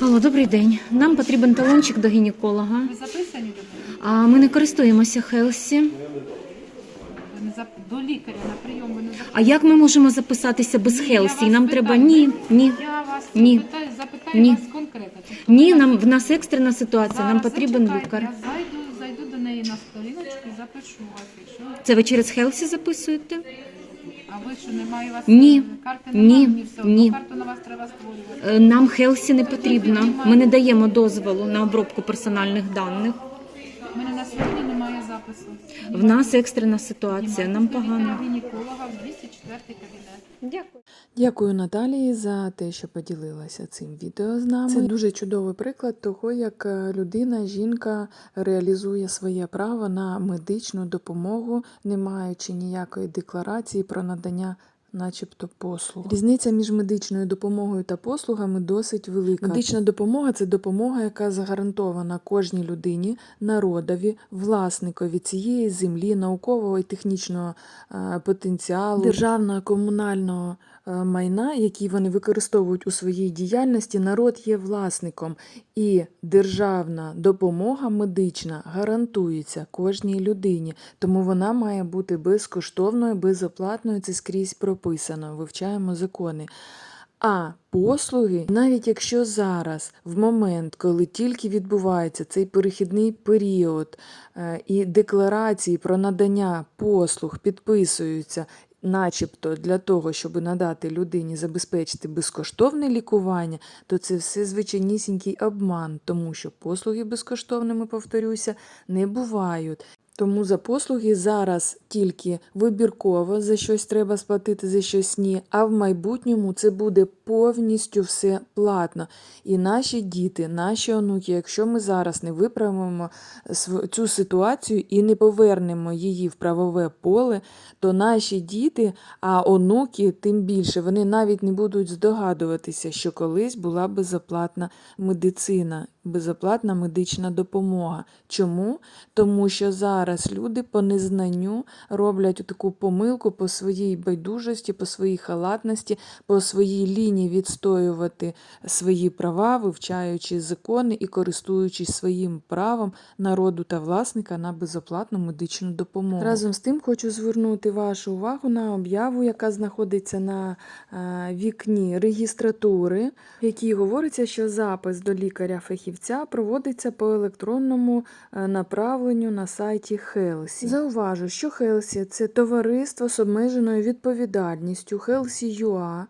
Алло, добрий день. Нам потрібен талончик до гінеколога. Ви записані до мене? А ми не користуємося Хелсі. Ви не зап... До лікаря на прийом ви не записані? А як ми можемо записатися без Ні, я Хелсі? вас Нам треба питаю. ні, ні. Я вас Ні. питаю, запитаю Ні. вас конкретно. Ні, нам в нас екстрена ситуація. Нам потрібен зачекайте, лікар. Я зайду, зайду до неї на сторіночку і запишу вас. Якщо... Це ви через Хелсі записуєте? А ви що, немає у вас Ні. карти? Ні. Немає? Ні, карту на вас треба створювати. Е, Нам Хелсі не потрібна. Ми не даємо дозволу на обробку персональних даних. У мене на сьогодні немає запису. В нас екстрена ситуація. Нам погано. Гінеколога в 204 кабінет. Дякую. Дякую Наталії за те, що поділилася цим відео з нами. Це дуже чудовий приклад того, як е, людина, жінка реалізує своє право на медичну допомогу, не маючи ніякої декларації про надання. Начебто послуг. Різниця між медичною допомогою та послугами досить велика. Медична допомога це допомога, яка загарантована кожній людині, народові, власникові цієї землі, наукового і технічного е, потенціалу, державного комунального е, майна, які вони використовують у своїй діяльності, народ є власником, і державна допомога медична гарантується кожній людині, тому вона має бути безкоштовною, безоплатною. Це скрізь прописано. Вивчаємо закони. А послуги, навіть якщо зараз, в момент, коли тільки відбувається цей перехідний період, е, і декларації про надання послуг підписуються, начебто для того, щоб надати людині забезпечити безкоштовне лікування, то це все звичайнісінький обман, тому що послуги безкоштовними, повторюся, не бувають. Тому за послуги зараз тільки вибірково за щось треба сплатити, за щось ні. А в майбутньому це буде повністю все платно. І наші діти, наші онуки, якщо ми зараз не виправимо цю ситуацію і не повернемо її в правове поле, то наші діти, а онуки тим більше, вони навіть не будуть здогадуватися, що колись була безоплатна медицина, безоплатна медична допомога. Чому? Тому що зараз люди по незнанню роблять таку помилку по своїй байдужості, по своїй халатності, по своїй лінії відстоювати свої права, вивчаючи закони і користуючись своїм правом народу та власника на безоплатну медичну допомогу. Разом з тим хочу звернути вашу увагу на об'яву, яка знаходиться на е, вікні регістратури, в якій говориться, що запис до лікаря-фахівця проводиться по електронному е, направленню на сайті Хелсі. Зауважу, що Хелсі це товариство з обмеженою відповідальністю Хелсі.ua,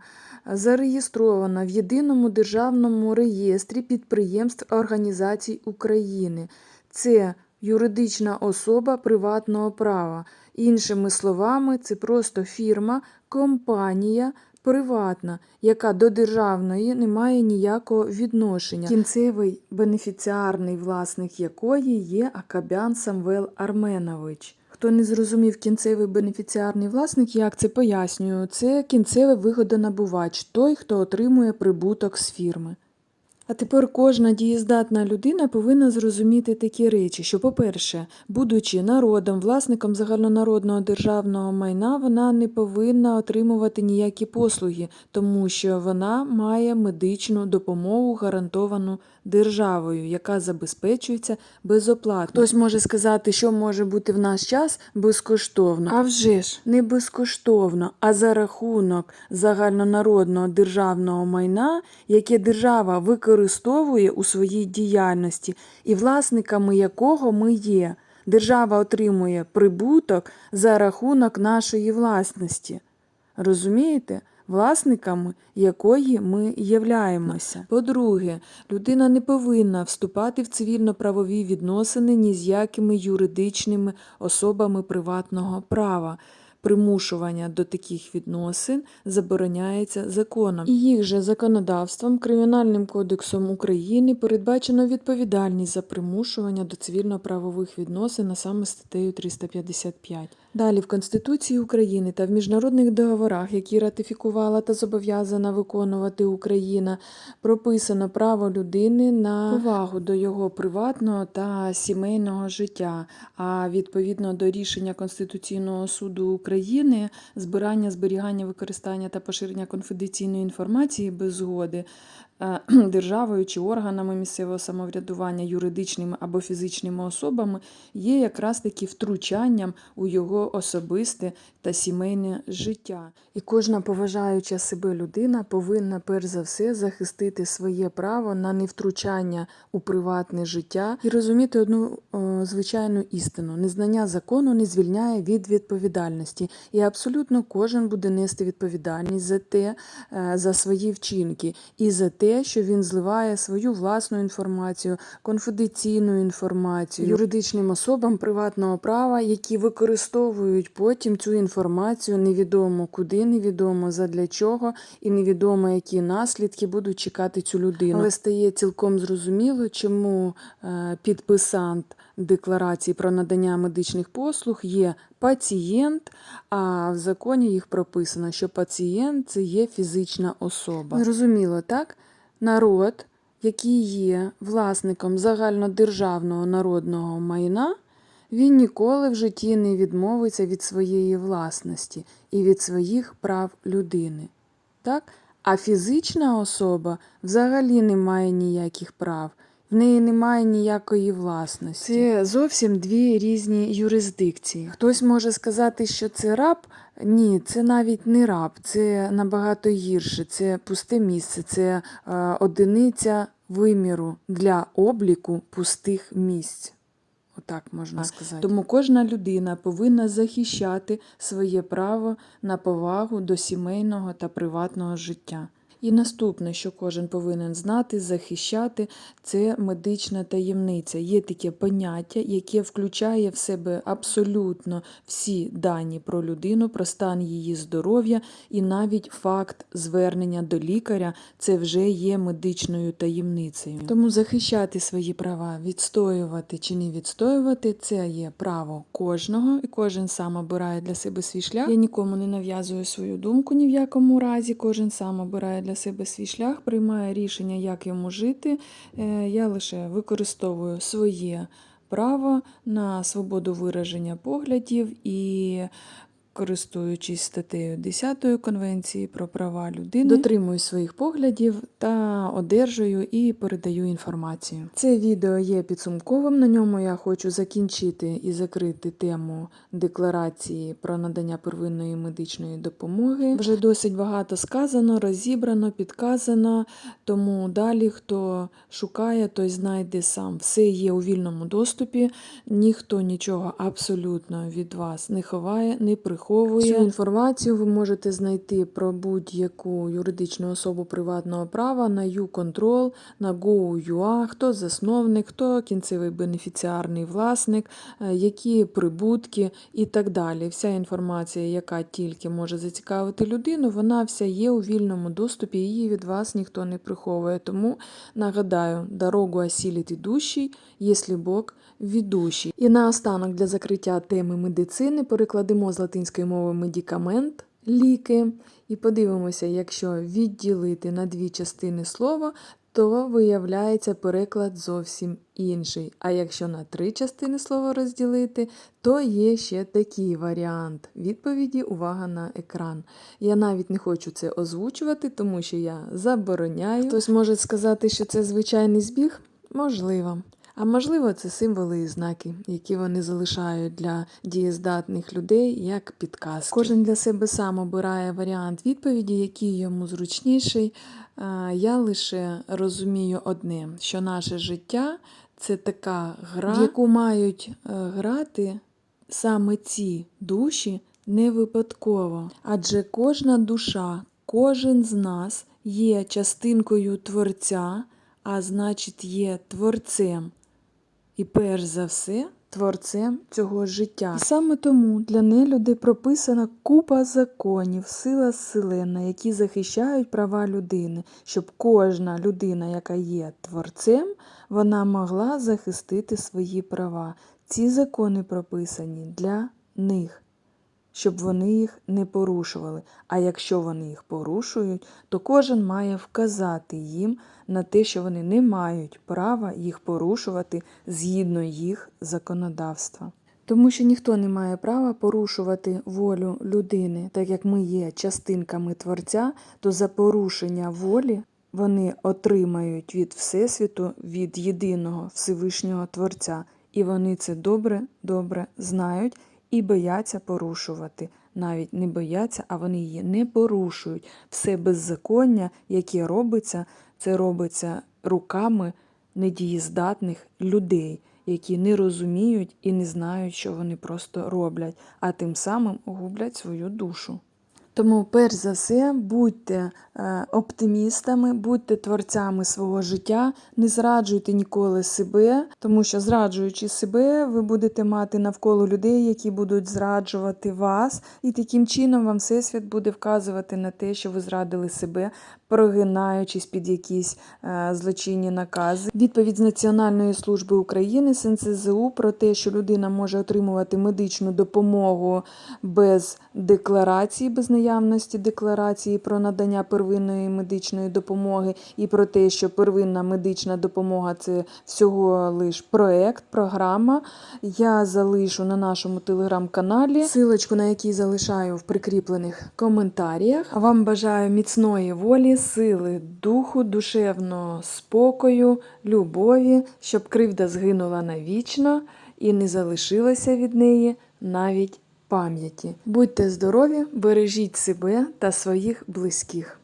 зареєстрована в єдиному державному реєстрі підприємств організацій України. Це юридична особа приватного права. Іншими словами, це просто фірма, компанія приватна, яка до державної не має ніякого відношення. Кінцевий бенефіціарний власник якої є Акабян Самвел Арменович. Хто не зрозумів кінцевий бенефіціарний власник, як це пояснюю, це кінцевий вигодонабувач, той, хто отримує прибуток з фірми. А тепер кожна дієздатна людина повинна зрозуміти такі речі, що, по-перше, будучи народом, власником загальнонародного державного майна, вона не повинна отримувати ніякі послуги, тому що вона має медичну допомогу, гарантовану державою, яка забезпечується безоплатно. Хтось може сказати, що може бути в наш час безкоштовно. А вже ж не безкоштовно, а за рахунок загальнонародного державного майна, яке держава використовує у своїй діяльності, і власниками якого ми є. Держава отримує прибуток за рахунок нашої власності. Розумієте? Власниками якої ми являємося. По-друге, людина не повинна вступати в цивільно-правові відносини ні з якими юридичними особами приватного права. Примушування до таких відносин забороняється законом. І їх же законодавством, Кримінальним кодексом України передбачено відповідальність за примушування до цивільно-правових відносин, а саме статтею 355. Далі в Конституції України та в міжнародних договорах, які ратифікувала та зобов'язана виконувати Україна, прописано право людини на повагу до його приватного та сімейного життя. А відповідно до рішення Конституційного суду України, збирання, зберігання, використання та поширення конфіденційної інформації без згоди державою чи органами місцевого самоврядування, юридичними або фізичними особами, є якраз таки втручанням у його особисте та сімейне життя. І кожна поважаюча себе людина повинна перш за все захистити своє право на невтручання у приватне життя і розуміти одну о, звичайну істину: незнання закону не звільняє від відповідальності, і абсолютно кожен буде нести відповідальність за те, е, за свої вчинки і за те, що він зливає свою власну інформацію, конфіденційну інформацію юридичним особам приватного права, які використовують потім цю інформацію невідомо куди, невідомо задля чого, і невідомо, які наслідки будуть чекати цю людину. Але стає цілком зрозуміло, чому е, підписант декларації про надання медичних послуг є пацієнт, а в законі їх прописано, що пацієнт це є фізична особа. Зрозуміло, так? Народ, який є власником загальнодержавного народного майна, він ніколи в житті не відмовиться від своєї власності і від своїх прав людини. Так? А фізична особа взагалі не має ніяких прав, в неї немає ніякої власності. Це зовсім дві різні юрисдикції. Хтось може сказати, що це раб. Ні, це навіть не раб, це набагато гірше, це пусте місце, це е, одиниця виміру для обліку пустих місць. Отак можна сказати. Тому кожна людина повинна захищати своє право на повагу до сімейного та приватного життя. І наступне, що кожен повинен знати, захищати, це медична таємниця. Є таке поняття, яке включає в себе абсолютно всі дані про людину, про стан її здоров'я, і навіть факт звернення до лікаря це вже є медичною таємницею. Тому захищати свої права, відстоювати чи не відстоювати, це є право кожного, і кожен сам обирає для себе свій шлях. Я нікому не нав'язую свою думку ні в якому разі. Кожен сам обирає для себе свій шлях, приймає рішення, як йому жити. Е, Я лише використовую своє право на свободу вираження поглядів і. Користуючись статтею 10 Конвенції про права людини, дотримую своїх поглядів та одержую і передаю інформацію. Це відео є підсумковим. На ньому я хочу закінчити і закрити тему декларації про надання первинної медичної допомоги. Вже досить багато сказано, розібрано, підказано. Тому далі, хто шукає, той знайде сам. Все є у вільному доступі, ніхто нічого абсолютно від вас не ховає, не приховує. Цю інформацію ви можете знайти про будь-яку юридичну особу приватного права на YouControl, на Go.ua, хто засновник, хто кінцевий бенефіціарний власник, е, які прибутки і так далі. Вся інформація, яка тільки може зацікавити людину, вона вся є у вільному доступі, її від вас ніхто не приховує. Тому нагадаю, дорогу осілить ідущий, якщо Бог ведущий. І наостанок для закриття теми медицини перекладемо з латинської мови медикамент, ліки. І подивимося, якщо відділити на дві частини слова, то виявляється переклад зовсім інший. А якщо на три частини слова розділити, то є ще такий варіант відповіді. Увага на екран. Я навіть не хочу це озвучувати, тому що я забороняю. Хтось може сказати, що це звичайний збіг? Можливо. А можливо, це символи і знаки, які вони залишають для дієздатних людей як підказки. Кожен для себе сам обирає варіант відповіді, який йому зручніший. Я лише розумію одне, що наше життя це така гра, в яку мають е, грати саме ці душі не випадково. Адже кожна душа, кожен з нас є частинкою Творця, а значить є творцем. І перш за все творцем цього життя. І саме тому для нелюди прописана купа законів, сила селена, які захищають права людини, щоб кожна людина, яка є творцем, вона могла захистити свої права. Ці закони прописані для них. Щоб вони їх не порушували. А якщо вони їх порушують, то кожен має вказати їм на те, що вони не мають права їх порушувати згідно їх законодавства. Тому що ніхто не має права порушувати волю людини, так як ми є частинками Творця, то за порушення волі вони отримають від Всесвіту, від єдиного Всевишнього Творця. І вони це добре, добре знають і бояться порушувати. Навіть не бояться, а вони її не порушують. Все беззаконня, яке робиться, це робиться руками недієздатних людей, які не розуміють і не знають, що вони просто роблять, а тим самим гублять свою душу. Тому, перш за все, будьте е, оптимістами, будьте творцями свого життя, не зраджуйте ніколи себе, тому що зраджуючи себе, ви будете мати навколо людей, які будуть зраджувати вас, і таким чином вам всесвіт буде вказувати на те, що ви зрадили себе, прогинаючись під якісь е, злочинні накази. Відповідь з Національної служби України СНСЗУ про те, що людина може отримувати медичну допомогу без декларації, без наявності декларації про надання первинної медичної допомоги, і про те, що первинна медична допомога це всього лиш проект, програма. Я залишу на нашому телеграм-каналі, силочку на який залишаю в прикріплених коментарях. Вам бажаю міцної волі, сили, духу, душевного спокою, любові, щоб кривда згинула навічно і не залишилася від неї навіть пам'яті. Будьте здорові, бережіть себе та своїх близьких.